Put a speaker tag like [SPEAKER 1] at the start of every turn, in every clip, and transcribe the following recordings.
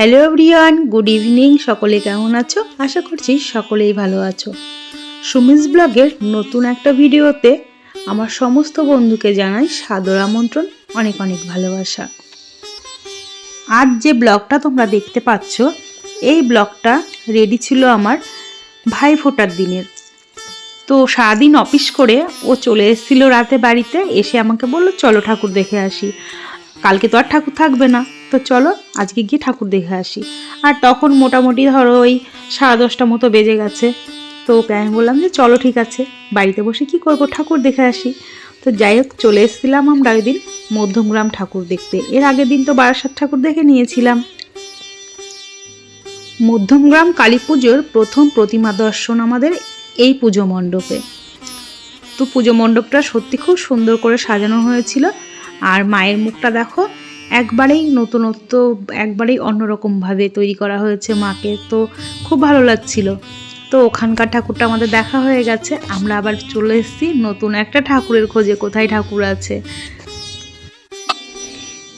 [SPEAKER 1] Hello everyone good evening সকলে কেমন আছো? আশা করছি সকলেই ভালো আছো। সুমিস ব্লগের নতুন একটা ভিডিওতে আমার সমস্ত বন্ধুকে জানাই সাদর আমন্ত্রণ, অনেক অনেক ভালোবাসা। আজ যে ব্লগটা তোমরা দেখতে পাচ্ছ, এই ব্লগটা রেডি ছিল আমার ভাই ফোটার দিনের। তো সারাদিন অফিস করে ও চলে এসেছিল রাতে বাড়িতে, এসে আমাকে বলল, চলো ঠাকুর দেখে আসি। কালকে তো আর ঠাকুর থাকবে না। তো চলো আজকে গিয়ে ঠাকুর দেখে আসি। আর তখন মোটামুটি ধরো ওই সাড়ে দশটা মতো বেজে গেছে। তো ওকে আমি বললাম যে চলো ঠিক আছে, বাড়িতে বসে কি করব ঠাকুর দেখে আসি। তো যাই হোক, চলে এসেছিলাম আমরা ওই দিন মধ্যমগ্রাম ঠাকুর দেখতে। এর আগের দিন তো বারাসাত ঠাকুর দেখে নিয়েছিলাম। মধ্যমগ্রাম কালী পুজোর প্রথম প্রতিমা দর্শন আমাদের এই পুজো মণ্ডপে। তো পুজো মণ্ডপটা সত্যি খুব সুন্দর করে সাজানো হয়েছিল। আর মায়ের মুখটা দেখো একবারেই নতুনত্ব, একবারেই অন্যরকমভাবে তৈরি করা হয়েছে মাকে। তো খুব ভালো লাগছিল। তো ওখানকার ঠাকুরটা আমাদের দেখা হয়ে গেছে। আমরা আবার চলে এসেছি নতুন একটা ঠাকুরের খোঁজে, কোথায় ঠাকুর আছে।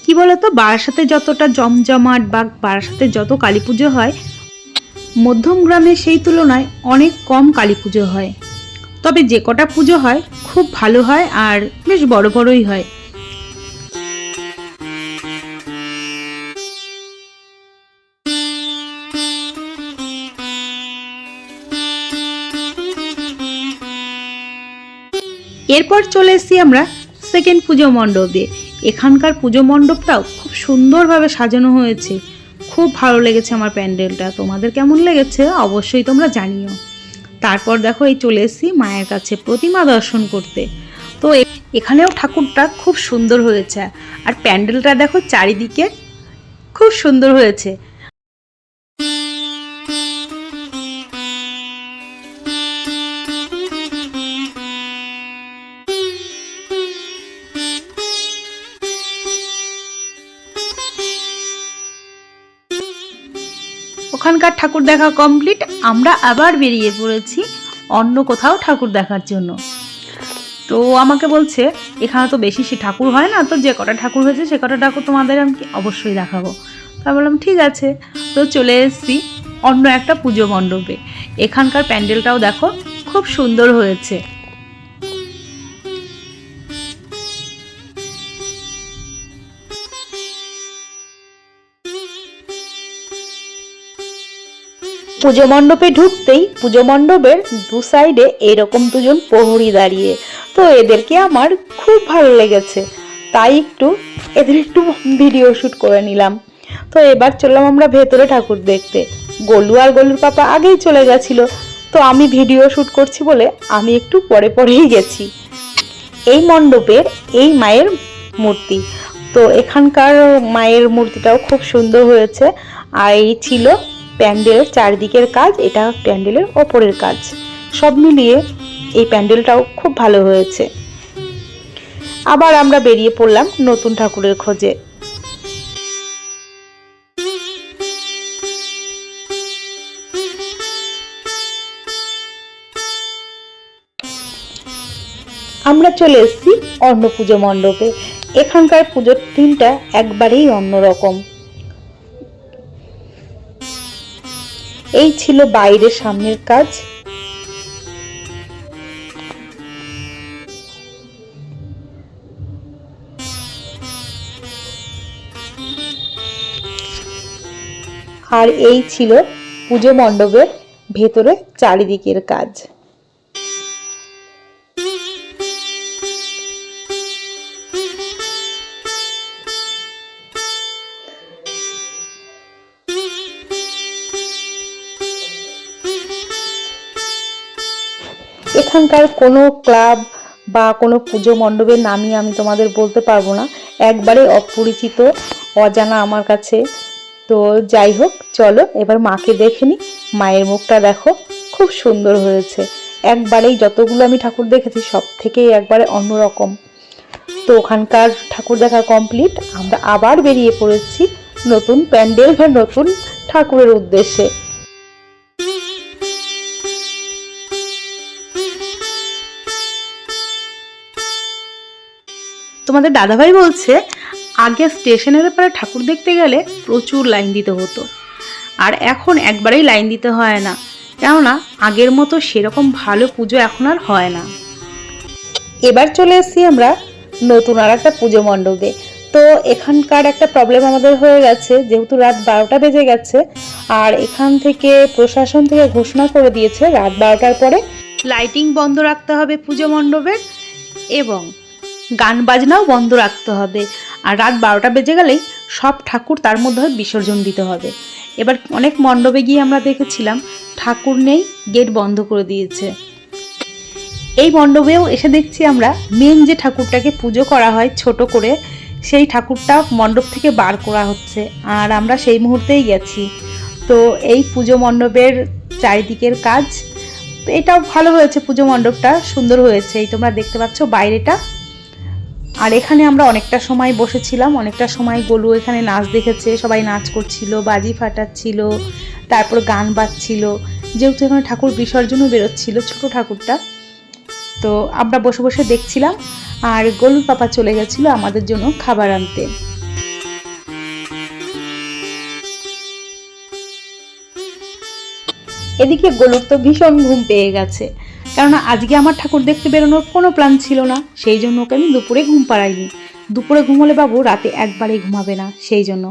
[SPEAKER 1] কি বলতো, বারাসাতে যতটা জমজমাট বা বারাসাতে যত কালী পুজো হয়, মধ্যম গ্রামে সেই তুলনায় অনেক কম কালী পুজো হয়। তবে যে কটা পুজো হয়, খুব ভালো হয় আর বেশ বড় বড়ই হয়। এরপর চলে এসেছি আমরা সেকেন্ড পুজো মণ্ডপে। এখানকার পুজো মণ্ডপটাও খুব সুন্দরভাবে সাজানো হয়েছে। খুব ভালো লেগেছে আমার প্যান্ডেলটা। তোমাদের কেমন লেগেছে অবশ্যই তোমরা জানিও। তারপর দেখো এই চলে এসেছি মায়ের কাছে প্রতিমা দর্শন করতে। তো এখানেও ঠাকুরটা খুব সুন্দর হয়েছে। আর প্যান্ডেলটা দেখো চারিদিকে খুব সুন্দর হয়েছে। ওখানকার ঠাকুর দেখা কমপ্লিট আমরা আবার বেরিয়ে পড়েছি অন্য কোথাও ঠাকুর দেখার জন্য। তো আমাকে বলছে, এখানে তো বেশি সে ঠাকুর হয় না, তো যে কটা ঠাকুর হয়েছে সে কটা ঠাকুর তোমাদের আমি অবশ্যই দেখাবো? তা বললাম, ঠিক আছে। তো চলে এসেছি অন্য একটা পুজো মণ্ডপে। এখানকার প্যান্ডেলটাও দেখো, খুব সুন্দর হয়েছে। পুজো মণ্ডপে ঢুকতেই পুজো মণ্ডপের দু সাইডে এরকম দুজন প্রহরী দাঁড়িয়ে। তো এদেরকে আমার খুব ভালো লেগেছে। তাই একটু এদের একটু ভিডিও শ্যুট করে নিলাম। তো এবার চললাম আমরা ভেতরে ঠাকুর দেখতে। গোলু আর গোলুর পাপা আগেই চলে গেছিল। তো আমি ভিডিও শ্যুট করছি বলে আমি একটু পরে পরেই গেছি। এই মণ্ডপের এই মায়ের মূর্তি। তো এখানকার মায়ের মূর্তিটাও খুব সুন্দর হয়েছে। আর এই ছিল প্যান্ডেলের চারদিকের কাজ, এটা প্যান্ডেলের ওপরের কাজ। সব মিলিয়ে এই প্যান্ডেলটাও খুব ভালো হয়েছে। আবার আমরা বেরিয়ে পড়লাম নতুন ঠাকুরের খোঁজে। আমরা চলে এসেছি অন্য পুজো মণ্ডপে। এখানকার পুজোর থিমটা একবারেই অন্যরকম। এই ছিল বাইরে সামনের কাজ। আর এই ছিল পুজো মণ্ডপের ভেতরে চারিদিকের কাজ। এখানকার কোনো ক্লাব বা কোনো পুজো মণ্ডপের নামই আমি তোমাদের বলতে পারব না। একবারে অপরিচিত, অজানা আমার কাছে। তো যাই হোক, চলো এবার মাকে দেখে নি। মায়ের মুখটা দেখো, খুব সুন্দর হয়েছে। একবারেই যতগুলো আমি ঠাকুর দেখেছি, সব থেকেই একবারে অন্যরকম। তো ওখানকার ঠাকুর দেখা কমপ্লিট আমরা আবার বেরিয়ে পড়েছি নতুন প্যান্ডেল বা নতুন ঠাকুরের উদ্দেশ্যে। তোমাদের দাদাভাই বলছে, আগে স্টেশনের পরে ঠাকুর দেখতে গেলে প্রচুর লাইন দিতে হতো। আর এখন একবারেই লাইন দিতে হয় না। কেননা, আগের মতো সেরকম ভালো পুজো এখন আর হয় না। এবার চলে এসেছি আমরা নতুন আর একটা পুজো মণ্ডপে। তো এখানকার একটা প্রবলেম আমাদের হয়ে গেছে, যেহেতু রাত বারোটা বেজে গেছে, আর এখান থেকে প্রশাসন থেকে ঘোষণা করে দিয়েছে, রাত বারোটার পরে লাইটিং বন্ধ রাখতে হবে পুজো মণ্ডপের, এবং গান বাজনাও বন্ধ রাখতে হবে। আর রাত বারোটা বেজে গেলেই সব ঠাকুর তার মধ্যে বিসর্জন দিতে হবে। এবার অনেক মণ্ডপে গিয়ে আমরা দেখেছিলাম ঠাকুর নেই, গেট বন্ধ করে দিয়েছে। এই মণ্ডপেও এসে দেখছি আমরা মেন যে ঠাকুরটাকে পুজো করা হয় ছোট করে, সেই ঠাকুরটা মণ্ডপ থেকে বার করা হচ্ছে। আর আমরা সেই মুহূর্তেই গেছি। তো এই পুজো মণ্ডপের চারিদিকের কাজ, এটাও ভালো হয়েছে পুজো মণ্ডপটা, সুন্দর হয়েছে। এই তোমরা দেখতে পাচ্ছ বাইরেটা আর এখানে আমরা অনেকটা সময় বসেছিলাম, অনেকটা সময় গোলু এখানে নাচ দেখেছে, সবাই নাচ করছিল, বাজি ফাটাচ্ছিল, তারপর গান বাজছিল। যেহেতু এখানে ঠাকুর বিসর্জনও বেরোচ্ছিল, ছোট ঠাকুরটা। তো আমরা বসে বসে দেখছিলাম, আর গোলুর পাপা চলে গেছিল আমাদের জন্য খাবার আনতে। এদিকে গোলুর তো ভীষণ ঘুম পেয়ে গেছে। কেননা আজকে আমার ঠাকুর দেখতে বেরোনোর কোনো প্ল্যান ছিল না। সেই জন্য ওকে আমি দুপুরে ঘুম পাড়াইনি। দুপুরে ঘুমোলে বাবু, রাতে একবারেই ঘুমাবে না, সেই জন্য।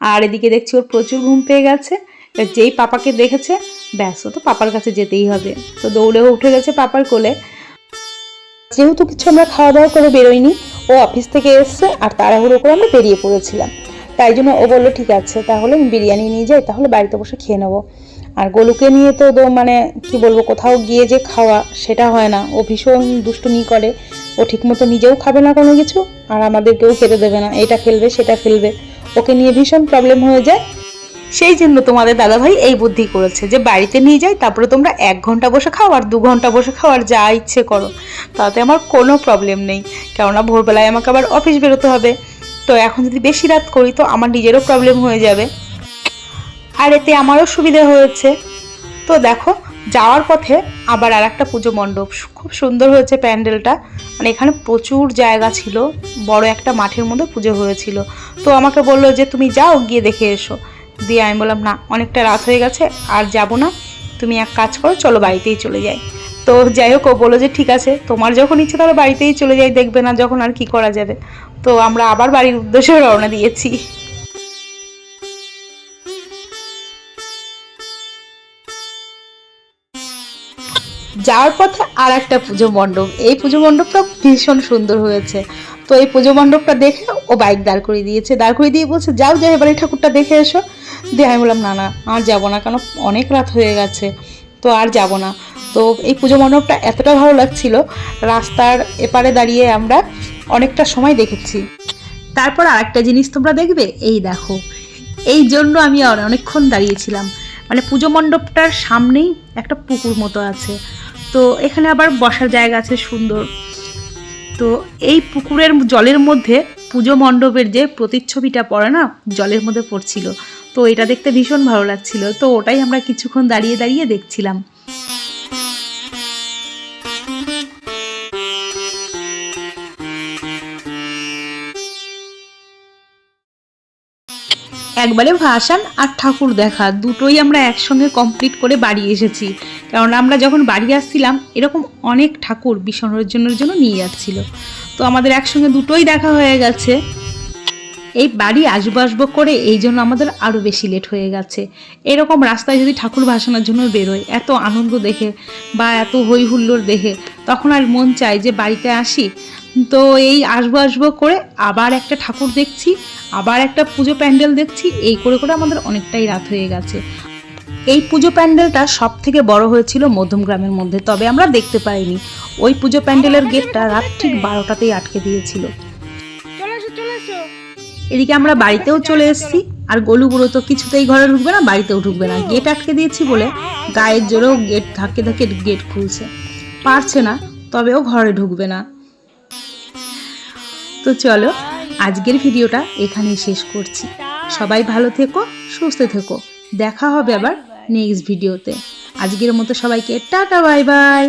[SPEAKER 1] আর এদিকে দেখছি ওর প্রচুর ঘুম পেয়ে গেছে। যেই পাপাকে দেখেছে, ব্যাস তো পাপার কাছে যেতেই হবে। তো দৌড়েও উঠে গেছে পাপার কোলে। যেহেতু কিছু আমরা খাওয়া দাওয়া করে বেরোইনি, ও অফিস থেকে এসছে আর তাড়াহুড়ো করে আমরা বেরিয়ে পড়েছিলাম। তাই জন্য ও বলল, ঠিক আছে, তাহলে আমি বিরিয়ানি নিয়ে যাই, তাহলে বাড়িতে বসে খেয়ে নেব। আর গোলুকে নিয়ে তো মানে কি বলব, কোথাও গিয়ে যে খাওয়া, সেটা হয় না। ও ভীষণ দুষ্টুমি করে। ও ঠিকমতো নিজেও খাবে না কোনো কিছু, আর আমাদেরকেও খেতে দেবে না। এটা ফেলবে সেটা ফেলবে ওকে নিয়ে ভীষণ প্রবলেম হয়ে যায়। সেই জন্য তোমাদের দাদাভাই এই বুদ্ধি করেছে যে বাড়িতে নিয়ে যাই, তারপরে তোমরা এক ঘণ্টা বসে খাও আর দু ঘণ্টা বসে খাও আর যা ইচ্ছে করো। তাতে আমার কোনো প্রবলেম নেই। কেননা ভোরবেলায় আমাকে আবার অফিস বেরোতে হবে। তো এখন যদি বেশি রাত করি, তো আমার নিজেরও প্রবলেম হয়ে যাবে। আর এতে আমারও সুবিধা হয়েছে। তো দেখো, যাওয়ার পথে আবার আর একটা পুজো মণ্ডপ। খুব সুন্দর হয়েছে প্যান্ডেলটা। মানে এখানে প্রচুর জায়গা ছিল, বড় একটা মাঠের মধ্যে পুজো হয়েছিল। তো আমাকে বলল যে, তুমি যাও, গিয়ে দেখে এসো। দিয়ে আমি বললাম, না, অনেকটা রাত হয়ে গেছে, আর যাব না। তুমি এক কাজ করো, চলো বাড়িতেই চলে যাই। তো যাই হোক, ও বলল যে, ঠিক আছে। তোমার যখন ইচ্ছে তাহলে বাড়িতেই চলে যাই, দেখবে না যখন আর কি করা যাবে। তো আমরা আবার বাড়ির উদ্দেশ্যে রওনা দিয়েছি। যাওয়ার পথে আর একটা পুজো মণ্ডপ। এই পুজো মণ্ডপটা ভীষণ সুন্দর হয়েছে। তো এই পুজো মণ্ডপটা দেখে ও বাইক দাঁড় করিয়ে দিয়েছে। দাঁড় করিয়ে দিয়ে বলছে, যাও যাও এবার এই ঠাকুরটা দেখে এসো। দিয়ে আমি বললাম, না না, আর যাব না, কেন? অনেক রাত হয়ে গেছে, তো আর যাব না। তো এই পুজো মণ্ডপটা এতটা ভালো লাগছিল, রাস্তার এপারে দাঁড়িয়ে আমরা অনেকটা সময় দেখেছি। তারপর আর একটা জিনিস তোমরা দেখবে, এই দেখো। এই জন্য আমি অনেকক্ষণ দাঁড়িয়েছিলাম। মানে পুজো মণ্ডপটার সামনেই একটা পুকুর মতো আছে। তো এখানে আবার বসার জায়গা আছে সুন্দর। তো এই পুকুরের জলের মধ্যে পুজো মণ্ডপের যে প্রতিচ্ছবিটা পড়ে না, জলের মধ্যে পড়ছিল। তো এটা দেখতে ভীষণ ভালো লাগছিল। তো ওটাই আমরা কিছুক্ষণ দাঁড়িয়ে দাঁড়িয়ে দেখছিলাম। একবারে ভাসান আর ঠাকুর দেখা, দুটোই আমরা একসঙ্গে কমপ্লিট করে বাড়ি এসেছি। কারণ আমরা যখন বাড়ি আসছিলাম, এরকম অনেক ঠাকুর বিসর্জনের জন্য নিয়ে যাচ্ছিল। তো আমাদের একসঙ্গে দুটোই দেখা হয়ে গেছে। এই বাড়ি আসব আসব করে এই জন্য আমাদের আরও বেশি লেট হয়ে গেছে। এরকম রাস্তায় যদি ঠাকুর ভাসানোর জন্য বেরোয়, এত আনন্দ দেখে বা এত হই হুল্লোড় দেখে, তখন আর মন চায় যে বাড়িতে আসি। তো এই আসব আসব করে আবার একটা ঠাকুর দেখছি, আবার একটা পুজো প্যান্ডেল দেখছি, এই করে করে আমাদের অনেকটাই রাত হয়ে গেছে। এই পুজো প্যান্ডেলটা সব থেকে বড় হয়েছিল মধ্যম গ্রামের মধ্যে তবে আমরা দেখতে পাইনি। ওই পুজো প্যান্ডেলের গেটটা রাত ঠিক বারোটাতেই আটকে দিয়েছিল। এদিকে আমরা বাড়িতেও চলে এসেছি। আর গলু গুঁড়ো তো কিছুতেই ঘরে ঢুকবে না বাড়িতেও ঢুকবে না। গেট আটকে দিয়েছি বলে গায়ের জোরেও গেট ধাক্কে ধাক্কে গেট খুলছে। পারছে না তবেও ঘরে ঢুকবে না। তো চলো আজকের ভিডিওটা এখানেই শেষ করছি। সবাই ভালো থেকো সুস্থ থেকো। দেখা হবে আবার নেক্সট ভিডিওতে আজকের মতো সবাইকে টাটা বাই বাই।